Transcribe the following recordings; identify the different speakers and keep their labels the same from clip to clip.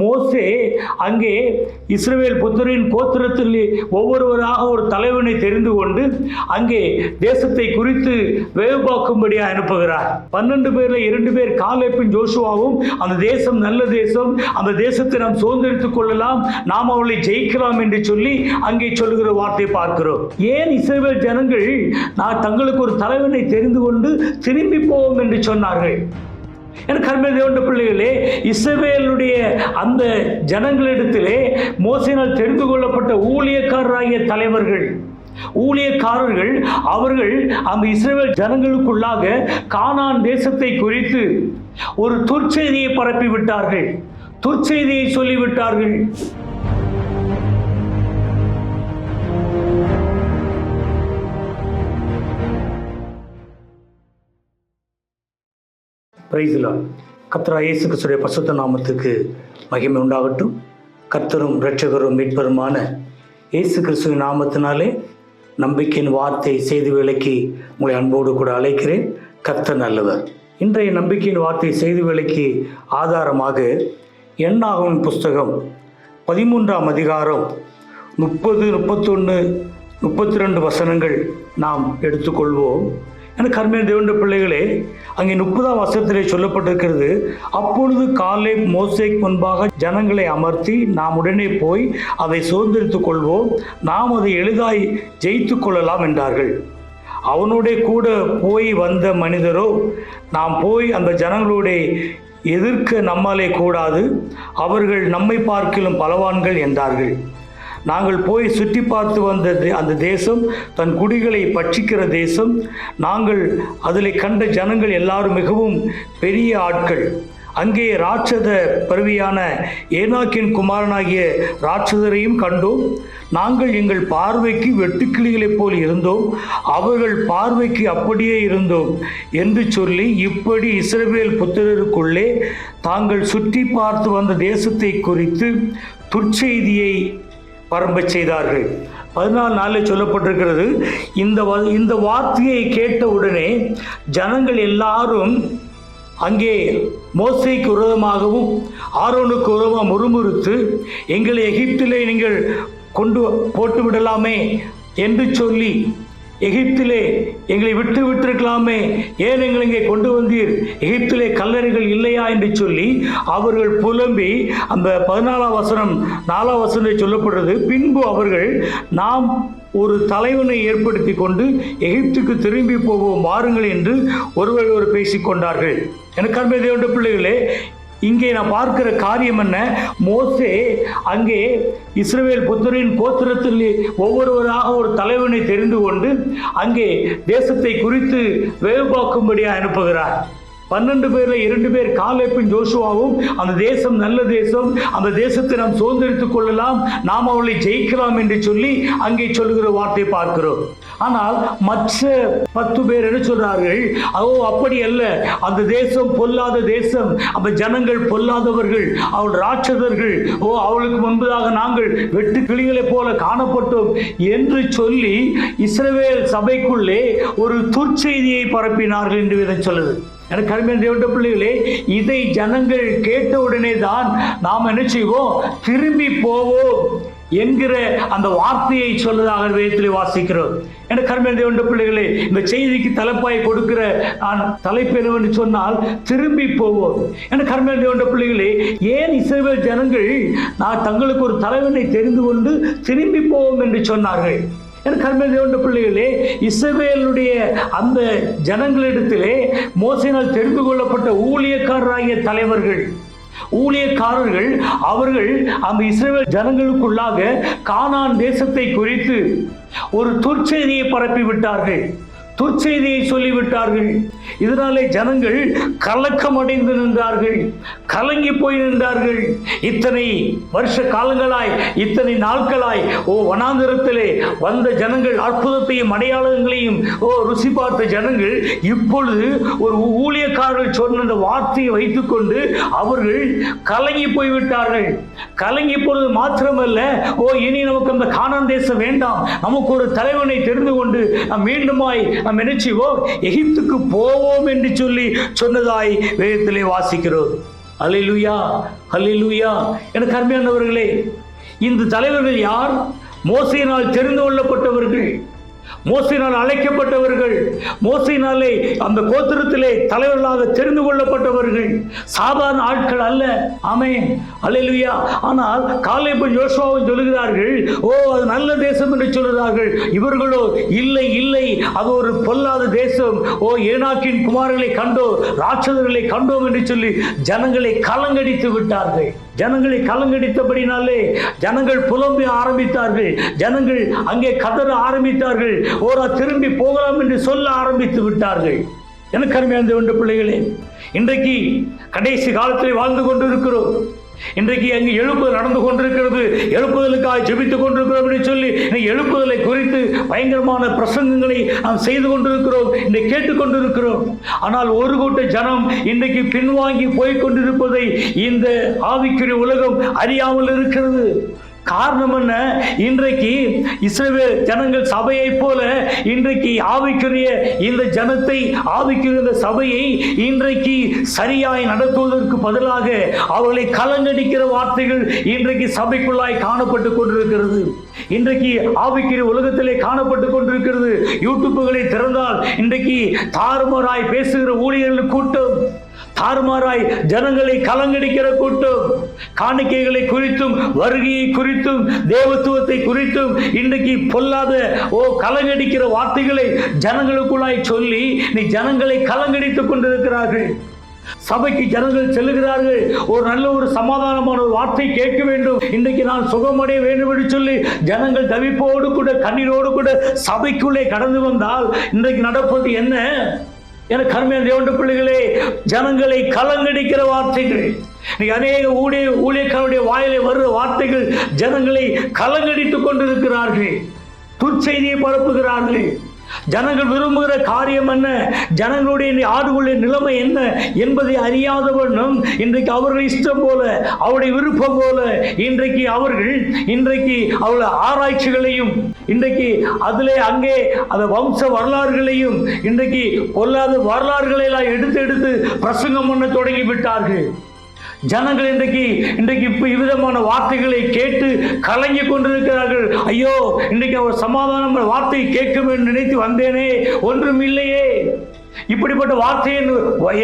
Speaker 1: மோசே அங்கே இஸ்ரவேல் புத்தரின் கோத்திரத்தில் ஒவ்வொருவராக ஒரு தலைவனை தெரிந்து கொண்டு அங்கே தேசத்தை குறித்து வேவுபாக்கும்படியாக அனுப்புகிறார். பன்னெண்டு பேரில் இரண்டு பேர் காலேப்பின் ஜோஷுவாவும் அந்த தேசம் நல்ல தேசம் அந்த தேசத்தை நாம் சுதந்திரித்துக் கொள்ளலாம் நாம் அவளை ஜெயிக்கலாம் என்று சொல்லி அங்கே சொல்லுகிற வார்த்தை பார்க்கிறோம். ஏன் இஸ்ரேல் ஜனங்கள் நான் தங்களுக்கு ஒரு தலைவனை தெரிந்து கொண்டு திரும்பி போவோம் என்று சொன்னார்கள்? எனக்கு கர்ம தேவண்ட பிள்ளைகளே இஸ்ரவேலுடைய அந்த ஜனங்களிடத்திலே மோசினால் தெரிந்து கொள்ளப்பட்ட ஊழியக்காரராகிய தலைவர்கள் ஊழியக்காரர்கள் அவர்கள் அந்த இஸ்ரேல் ஜனங்களுக்குள்ளாக கானான் தேசத்தை குறித்து ஒரு துர்ச்செய்தியை பரப்பி விட்டார்கள் துர்ச்செய்தியை சொல்லிவிட்டார்கள். பிரைஸ்லா கத்ரா இயேசு கிறிஸ்துடைய பசுத்த நாமத்துக்கு மகிமை உண்டாகட்டும். கர்த்தரும் இரட்சகரும் மீட்பருமான இயேசு கிறிஸ்துவின் நாமத்தினாலே நம்பிக்கையின் வார்த்தை செய்தி வேலைக்கு உங்களை அன்போடு கூட அழைக்கிறேன். கர்த்தர் நல்லவர். இன்றைய நம்பிக்கையின் வார்த்தை செய்தி வேலைக்கு ஆதாரமாக எண்ணாகும் புஸ்தகம் பதிமூன்றாம் அதிகாரம் முப்பது முப்பத்தொன்று முப்பத்தி ரெண்டு வசனங்கள் நாம் எடுத்துக்கொள்வோம். என கர்மையான தேவண்ட பிள்ளைகளே அங்கே முப்பதாம் வசத்திலே சொல்லப்பட்டிருக்கிறது அப்பொழுது காலை மோசைக்கு முன்பாக ஜனங்களை அமர்த்தி நாம் உடனே போய் அதை சுதந்திரித்துக் கொள்வோம் நாம் அதை எளிதாய் ஜெயித்து கொள்ளலாம் என்றார்கள். அவனோட கூட போய் வந்த மனிதரோ நாம் போய் அந்த ஜனங்களுடைய எதிர்க்க நம்மாலே கூடாது அவர்கள் நம்மை பார்க்கிலும் பலவான்கள் என்றார்கள். நாங்கள் போய் சுற்றி பார்த்து வந்த தே- அந்த தேசம் தன் குடிகளை பட்சிக்கிற தேசம். நாங்கள் அதில் கண்ட ஜனங்கள் எல்லாரும் மிகவும் பெரிய ஆட்கள். அங்கே ராட்சத பருவியான ஏனாக்கின் குமாரனாகிய ராட்சதரையும் கண்டோம். நாங்கள் எங்கள் பார்வைக்கு வெட்டுக்கிளிகளைப் போல் இருந்தோம். அவர்கள் பார்வைக்கு அப்படியே இருந்தோம் என்று சொல்லி இப்படி இஸ்ரவேல் புத்திரருக்குள்ளே தாங்கள் சுற்றி பார்த்து வந்த தேசத்தை குறித்து துர்ச்செய்தியை பரம்பச் செய்தார்கள். பதினாலு நாளில் சொல்லப்பட்டிருக்கிறது இந்த வ- இந்த வார்த்தையை கேட்ட உடனே ஜனங்கள் எல்லாரும் அங்கே மோசைக்கு விரோதமாகவும் ஆரோனுக்கு விரோதமாக முறுமுறுத்து எங்களை எகிப்திலே நீங்கள் கொண்டு போட்டு விடலாமே என்று சொல்லி எகிப்திலே எங்களை விட்டு விட்டிருக்கலாமே. ஏன் எங்களை இங்கே கொண்டு வந்தீர்? எகிப்திலே கல்லறைகள் இல்லையா என்று சொல்லி அவர்கள் புலம்பி அந்த பதினாலாம் வசனம் நாலாம் வசனம் சொல்லப்படுறது பின்பு அவர்கள் நாம் ஒரு தலைவனை ஏற்படுத்தி கொண்டு எகிப்துக்கு திரும்பி போவோம் வாருங்கள் என்று ஒருவர் ஒரு பேசிக்கொண்டார்கள் எனக்கு அன்பே தேவண்ட பிள்ளைகளே இங்கே நான் பார்க்கிற காரியம் என்ன? மோசே அங்கே இஸ்ரவேல் புத்தரின் கோத்திரத்தில் ஒவ்வொருவராக ஒரு தலைவனை தெரிந்து கொண்டு அங்கே தேசத்தை குறித்து வேவுபாக்கும்படியாக அனுப்புகிறார். பன்னெண்டு பேர்ல இரண்டு பேர் காலேப்பின் ஜோஷுவாவும் அந்த தேசம் நல்ல தேசம் அந்த தேசத்தை நாம் சுதந்திரித்துக் கொள்ளலாம் நாம் அவளை ஜெயிக்கலாம் என்று சொல்லி அங்கே சொல்லுகிற வார்த்தை பார்க்கிறோம். ஆனால் மற்ற பத்து பேர் என்ன சொல்றார்கள்? ஓ அப்படி அல்ல. அந்த தேசம் பொல்லாத தேசம். அந்த ஜனங்கள் பொல்லாதவர்கள். அவள் ராட்சதர்கள். ஓ அவளுக்கு முன்பதாக நாங்கள் வெட்டு கிளிகளைப் போல காணப்பட்டோம். என்று சொல்லி இஸ்ரவேல் சபைக்குள்ளே ஒரு துர்ச்செய்தியை பரப்பினார்கள் என்று விதம் சொல்லுது. எனக்கு அருமையான தேவட்ட பிள்ளைகளே இதை ஜனங்கள் கேட்ட உடனே தான் நாம் என்ன செய்வோம்? திரும்பி போவோம் என்கிற அந்த வார்த்தையை சொல்லதாக வேதத்தில் வாசிக்கிறோம். எனக்கு கருமையான தேவண்ட பிள்ளைகளே இந்த செய்திக்கு தலைப்பாய் கொடுக்கிற நான் தலைப்பு என்னவென்று சொன்னால் திரும்பி போவோம். எனக்கு கருமையான தேவண்ட பிள்ளைகளே ஏன் இஸ்ரவேல் ஜனங்கள் நான் தங்களுக்கு ஒரு தலைவனை தெரிந்து கொண்டு திரும்பி போவோம் என்று சொன்னார்கள்? கர்ம தேவண்ட பிள்ளைகளே. இசவேலுடைய அந்த ஜனங்களிடத்திலே மோசையினால் தெரிந்து கொள்ளப்பட்ட ஊழியக்காரராகிய தலைவர்கள் ஊழியக்காரர்கள் அவர்கள் அந்த இஸ்ரேல் ஜனங்களுக்குள்ளாக கானான் தேசத்தை குறித்து ஒரு துர்ச்செய்தியை பரப்பி விட்டார்கள் துர்ச்செய்தியை சொல்லிவிட்டார்கள். இதனாலே ஜனங்கள் கலக்கம் அடைந்து நின்றார்கள் கலங்கி போய் நின்றார்கள். இத்தனை வருஷ காலங்களாய் இத்தனை நாட்களாய் ஓ வனாந்திரத்திலே வந்த ஜனங்கள் அற்புதத்தையும் அடையாளங்களையும் ஓ ருசி பார்த்த ஜனங்கள் இப்பொழுது ஒரு ஊழியக்காரர்கள் சொன்ன அந்த வார்த்தையை வைத்துக்கொண்டு அவர்கள் கலங்கி போய்விட்டார்கள் கலங்கி போறது மாத்திரமல்ல ஓ இனி நமக்கு அந்த காணாந்தேசம் வேண்டாம். நமக்கு ஒரு தலைவனை தெரிந்து கொண்டு நாம் மீண்டுமாய் நாம் நினைச்சுவோம் எகிப்துக்கு போவோம் என்று சொல்லி சொன்னதாய் வேதத்திலே வாசிக்கிறோம். அலிலுயா அலிலுயா எனக்கு அருமையானவர்களே இந்த தலைவர்கள் யார்? மோசையினால் தெரிந்து கொள்ளப்பட்டவர்கள். மோசினால் அழைக்கப்பட்டவர்கள் மோசினாலே அந்த கோத்திரத்திலே தலைவர்களாக தெரிந்து கொள்ளப்பட்டவர்கள். சாதாரண ஆட்கள் அல்ல. ஆமென். அலையிலுயா ஆனால் காலேபும் யோசுவாவும் சொல்லுகிறார்கள் ஓ அது நல்ல தேசம் என்று சொல்கிறார்கள் இவர்களோ இல்லை இல்லை. அது ஒரு பொல்லாத தேசம். ஓ ஏனாக்கின் குமாரர்களை கண்டோ ராட்சதர்களை கண்டோம் என்று சொல்லி ஜனங்களை கலங்கடித்து விட்டார்கள். ஜனங்களை கலங்கடித்தபடினாலே ஜனங்கள் புலம்பி ஆரம்பித்தார்கள். ஜனங்கள் அங்கே கதற ஆரம்பித்தார்கள். ஓரா திரும்பி போகலாம் என்று சொல்ல ஆரம்பித்து விட்டார்கள். எனக்கு அருமையான பிள்ளைகளே இன்றைக்கு கடைசி காலத்தில் வாழ்ந்து கொண்டிருக்கிறோம். இன்றைக்கு அங்கு எழுப்புதல் நடந்து கொண்டிருக்கிறது. எழுப்புதலுக்காக ஜெபித்துக் கொண்டிருக்கிறோம் என்று சொல்லி இன்னைக்கு எழுப்புதலை குறித்து பயங்கரமான பிரசங்கங்களை நாம் செய்து கொண்டிருக்கிறோம். இன்றைக்கு கேட்டுக்கொண்டிருக்கிறோம் ஆனால் ஒரு கூட்ட ஜனம் இன்றைக்கு பின்வாங்கி போய்க் கொண்டிருப்பதை இந்த ஆவிக்குரிய உலகம் அறியாமல் இருக்கிறது. காரணம் என்ன? இன்றைக்கு இஸ்ரேல் ஜனங்கள் சபையைப் போல இன்றைக்கு ஆவிக்குரிய இந்த ஜனத்தை ஆவிக்குரிய இந்த சபையை இன்றைக்கு சரியாய் நடத்துவதற்கு பதிலாக அவர்களை கலங்கடிக்கிற வார்த்தைகள் இன்றைக்கு சபைக்குள்ளாய் காணப்பட்டு கொண்டிருக்கிறது. இன்றைக்கு ஆவிக்குரிய உலகத்திலே காணப்பட்டு கொண்டிருக்கிறது. யூடியூப்புகளை திறந்தால் இன்றைக்கு தாறுமாறாய் பேசுகிற ஊழியர்கள் கூட்டம் தாறுமாறாய் ஜனங்களை கலங்கடிக்கிற கூட்டம் காணிக்கைகளை குறித்தும் வருகையை குறித்தும் தேவத்துவத்தை குறித்தும் இன்றைக்கு பொல்லாத ஓ கலங்கடிக்கிற வார்த்தைகளை ஜனங்களுக்குள்ளாய் சொல்லி நீ ஜனங்களை கலங்கடித்துக் கொண்டிருக்கிறார்கள். சபைக்கு ஜனங்கள் செல்லுகிறார்கள். ஒரு நல்ல ஒரு சமாதானமான ஒரு வார்த்தை கேட்க வேண்டும். இன்றைக்கு நான் சுகமடைய வேண்டும் என்று சொல்லி ஜனங்கள் தவிப்போடு கூட கண்ணீரோடு கூட சபைக்குள்ளே கடந்து வந்தால் இன்றைக்கு நடப்பது என்ன? என கருமையான தேவண்ட பிள்ளைகளே ஜனங்களை கலங்கடிக்கிற வார்த்தைகள். நீ அநேக ஊழிய ஊழியக்காரருடைய வாயிலே வருகிற வார்த்தைகள் ஜனங்களை கலங்கடித்துக் கொண்டிருக்கிறார்கள். துர்ச்செய்தியை பரப்புகிறார்கள். ஜனங்கள் விரும்புகிற காரியம் என்ன? ஜனங்களுடைய ஆடுகளுடைய நிலைமை என்ன என்பதை அறியாதவனும் இன்றைக்கு அவர்கள் இஷ்டம் போல அவருடைய விருப்பம் போல இன்றைக்கு அவர்கள் இன்றைக்கு அவர்கள் ஆராய்ச்சிகளையும் இன்றைக்கு அதிலே அங்கே அந்த வம்ச வரலாறுகளையும் இன்றைக்கு பொல்லாத வரலாறுகளை எல்லாம் எடுத்து எடுத்து பிரசங்கம் பண்ண தொடங்கி விட்டார்கள். ஜனங்கள் இன்றைக்கு இன்றைக்கு இப்போ இவ்விதமான வார்த்தைகளை கேட்டு கலங்கி கொண்டிருக்கிறார்கள். ஐயோ இன்றைக்கு அவர் சமாதானம் வார்த்தையை கேட்கும் என்று நினைத்து வந்தேனே. ஒன்றும் இல்லையே. இப்படிப்பட்ட வார்த்தை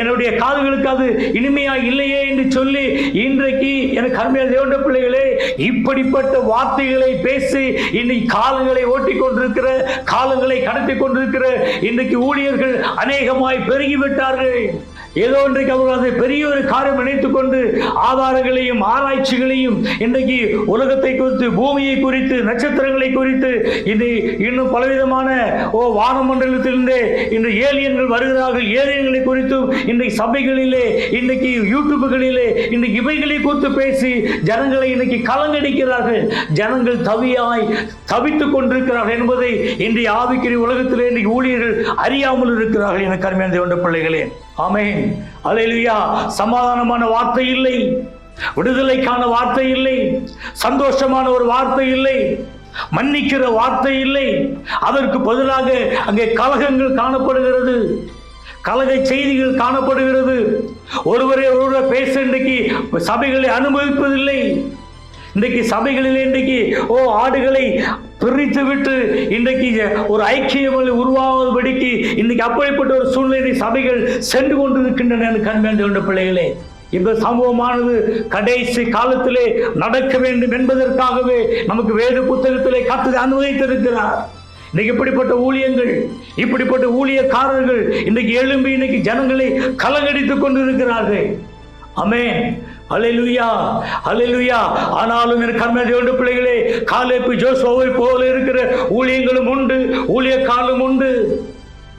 Speaker 1: என்னுடைய காதுகளுக்கு அது இனிமையா இல்லையே என்று சொல்லி இன்றைக்கு எனக்கு அருமையான தேவண்ட பிள்ளைகளே இப்படிப்பட்ட வார்த்தைகளை பேசி இன்னைக்கு காலங்களை ஓட்டி கொண்டிருக்கிற காலங்களை கடத்தி கொண்டிருக்கிற இன்றைக்கு ஊழியர்கள் அநேகமாய் பெருகிவிட்டார்கள். ஏதோ இன்றைக்கு அவர்கள் அதை பெரிய ஒரு காரியம் நினைத்துக் கொண்டு ஆதாரங்களையும் ஆராய்ச்சிகளையும் இன்றைக்கு உலகத்தை குறித்து பூமியை குறித்து நட்சத்திரங்களை குறித்து இது இன்னும் பலவிதமான ஓ வானமண்டலத்திலிருந்தே இன்று ஏலியன்கள் வருகிறார்கள். ஏலியன்களை குறித்தும் இன்றைக்கு சபைகளிலே இன்றைக்கு யூடியூப்புகளிலே இன்றைக்கு இவைகளை குறித்து பேசி ஜனங்களை இன்னைக்கு கலங்கடிக்கிறார்கள். ஜனங்கள் தவியாய் தவித்துக் கொண்டிருக்கிறார்கள் என்பதை இன்றைய ஆவிக்குரிய உலகத்திலே இன்றைக்கு ஊழியர்கள் அறியாமல் இருக்கிறார்கள் என கருமையான தேவண்ட பிள்ளைகளே. ஆமேன். அல்லேலூயா. சமாதானமான வார்த்தை இல்லை. விடுதலைக்கான வார்த்தை இல்லை. சந்தோஷமான ஒரு வார்த்தை இல்லை. மன்னிக்கிற வார்த்தை இல்லை. அதற்கு பதிலாக அங்கே கலகங்கள் காணப்படுகிறது. கலக செய்திகள் காணப்படுகிறது. ஒருவரை ஒருவரை பேச இன்றைக்கு சபைகளை அனுமதிப்பதில்லை. இன்றைக்கு சபைகளில் இன்றைக்கு ஓ ஆடுகளை பிரித்து விட்டு இன்றைக்கு ஒரு ஐக்கியம் உருவாவதுபடிக்கு இன்றைக்கு அப்படிப்பட்ட ஒரு சூழ்நிலை சபைகள் சென்று கொண்டிருக்கின்றன என்று கண்மேந்து கொண்ட பிள்ளைகளே. இந்த சம்பவமானது கடைசி காலத்திலே நடக்க வேண்டும் என்பதற்காகவே நமக்கு வேத புத்தகத்திலே கத்து அனுமதித்திருக்கிறார். இன்னைக்கு இப்படிப்பட்ட ஊழியங்கள் இப்படிப்பட்ட ஊழியக்காரர்கள் இன்றைக்கு எழும்பி இன்னைக்கு ஜனங்களை கலங்கடித்துக் கொண்டிருக்கிறார்கள். அமேன் அலைலுயா அலைலுயா ஆனாலும் எனக்கு கண்மதி பிள்ளைகளே காலேப்பு ஜோசோவை போல இருக்கிற ஊழியங்களும் உண்டு ஊழியக்காலும் உண்டு.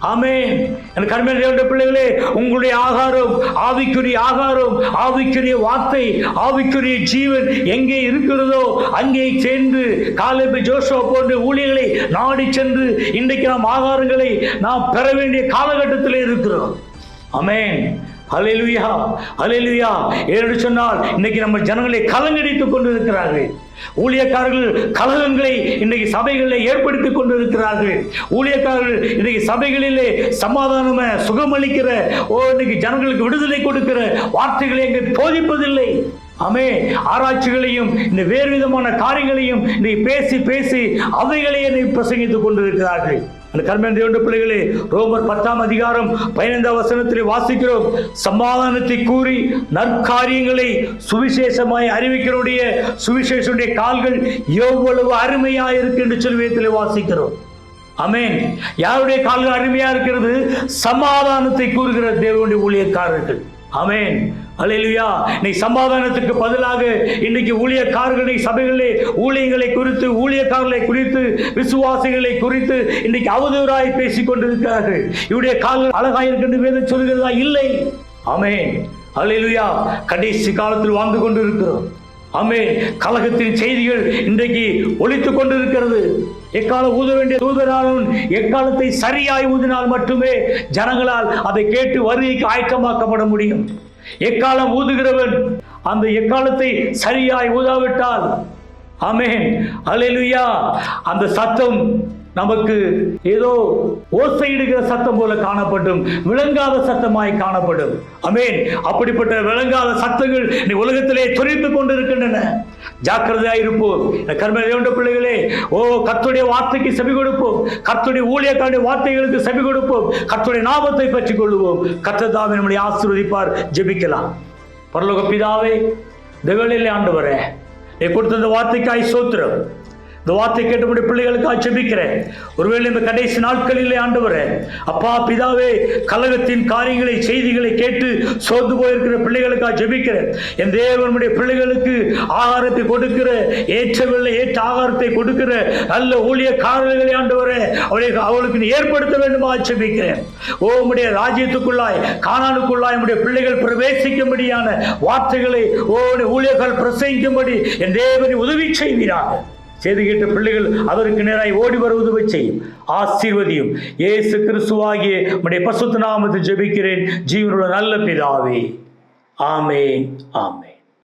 Speaker 1: ஆமென். எனக்கு கண்மையான பிள்ளைகளே உங்களுடைய ஆகாரம் ஆவிக்குரிய ஆகாரம் ஆவிக்குரிய வார்த்தை ஆவிக்குரிய ஜீவன் எங்கே இருக்கிறதோ அங்கே சேர்ந்து காலேபு ஜோசோ போன்ற ஊழியர்களை நாடி சென்று இன்றைக்கு நாம் ஆகாரங்களை நாம் பெற வேண்டிய காலகட்டத்தில் இருக்கிறோம். அமேன் அலையிலுயா அலையிலுயா என்று சொன்னால் இன்னைக்கு நம்ம ஜனங்களை கலங்கடித்துக் கொண்டிருக்கிறார்கள். ஊழியக்காரர்கள் கலகங்களை இன்றைக்கு சபைகளில் ஏற்படுத்தி கொண்டு இருக்கிறார்கள் ஊழியக்காரர்கள் இன்றைக்கு சபைகளிலே சமாதானம சுகமளிக்கிற ஓ இன்னைக்கு ஜனங்களுக்கு விடுதலை கொடுக்கிற வார்த்தைகளை எங்க போதிப்பதில்லை. அமே ஆராய்ச்சிகளையும் இந்த வேறு விதமான காரியங்களையும் இன்னைக்கு பேசி பேசி அவைகளையே நீ பிரசங்கித்துக் கொண்டிருக்கிறார்கள். அந்த கர்மன் தேவண்ட பிள்ளைகளே ரோமர் பத்தாம் அதிகாரம் பதினைந்தாம் வசனத்தில் வாசிக்கிறோம். சமாதானத்தை கூறி நற்காரியங்களை சுவிசேஷமாய் அறிவிக்கிறோடைய சுவிசேஷனுடைய கால்கள் எவ்வளவு அருமையா இருக்கு என்று சொல்வியத்தில் வாசிக்கிறோம். அமேன் யாருடைய கால்கள் அருமையா இருக்கிறது? சமாதானத்தை கூறுகிற தேவனுடைய ஊழியக்காரர்கள். அமேன் அலையிலுயா நீ சமாதானத்துக்கு பதிலாக இன்னைக்கு ஊழியக்காரர்களை சபைகளிலே ஊழியங்களை குறித்து ஊழியக்காரர்களை குறித்து விசுவாசிகளை குறித்து இன்னைக்கு அவதூறாய் பேசிக் கொண்டிருக்கிறார்கள். இவருடைய கால்கள் அழகாக இருக்கின்ற வேதம் சொல்கிறதா இல்லை. அமேன் அலையிலுயா கடைசி காலத்தில் வாழ்ந்து கொண்டிருக்கிறோம். ஆமே கழகத்தின் செய்திகள் இன்றைக்கு ஒழித்து கொண்டிருக்கிறது. எக்காலம் ஊத வேண்டிய தூதராலும் எக்காலத்தை சரியாய் ஊதினால் மட்டுமே ஜனங்களால் அதை கேட்டு வருகைக்கு ஆயத்தமாக்கப்பட முடியும். எக்காலம் ஊதுகிறவன்? அந்த எக்காலத்தை சரியாய் ஊதாவிட்டால் ஆமென் அல்லேலூயா. அந்த சத்தம் நமக்கு ஏதோ ஓசையிடுகிற சத்தம் போல காணப்படும் விளங்காத சத்தமாய் காணப்படும். அமேன். அப்படிப்பட்ட விளங்காத சத்தங்கள் நீ உலகத்திலே துரித்து கொண்டிருக்கின்றன. ஜாக்கிரதையா இருப்போம். இந்த கர்ம பிள்ளைகளே ஓ கத்துடைய வார்த்தைக்கு செவி கொடுப்போம். கத்துடைய ஊழியக்காருடைய வார்த்தைகளுக்கு செவி கொடுப்போம். கத்துடைய நாமத்தை பற்றிக் கொள்வோம் கர்த்ததாவே நம்முடைய ஆசீர்வதிப்பார். ஜெபிக்கலாம். பரலோக பிதாவே தேவனிலே ஆண்டு வரேன் நீ கொடுத்த வார்த்தைக்காய் சோத்திரம். இந்த வார்த்தை முடிய பிள்ளைகளுக்காக ஜெபிக்கிறேன் ஒருவேளை இந்த கடைசி நாட்களிலே ஆண்டவரே அப்பா பிதாவே கழகத்தின் காரியங்களை செய்திகளை கேட்டு சோர்ந்து போயிருக்கிற பிள்ளைகளுக்காக ஜெபிக்கிறேன் என் தேவனுடைய பிள்ளைகளுக்கு ஆகாரத்தை கொடுக்கிற ஏற்றவில்லை ஏற்ற ஆகாரத்தை கொடுக்கிற நல்ல ஊழியக்காரர்களை ஆண்டவரே அவளை அவளுக்கு நீ ஏற்படுத்த வேண்டுமா ஜெபிக்கிறேன் ஓ உடைய ராஜ்யத்துக்குள்ளாய் காணானுக்குள்ளாய் உடைய பிள்ளைகள் பிரவேசிக்கும்படியான வார்த்தைகளை ஓ ஊழியர்கள் பிரசங்கிக்கும்படி என் தேவனை உதவி செய்வீராக. செய்து கேட்ட பிள்ளைகள் அதற்கு நேராய் ஓடி வருவது செய்யும். ஆசீர்வதியும். இயேசு கிறிஸ்துவாகிய உடைய பசுத்த நாமத்தை ஜெபிக்கிறேன். ஜீவனுள்ள நல்ல பிதாவே. ஆமே ஆமே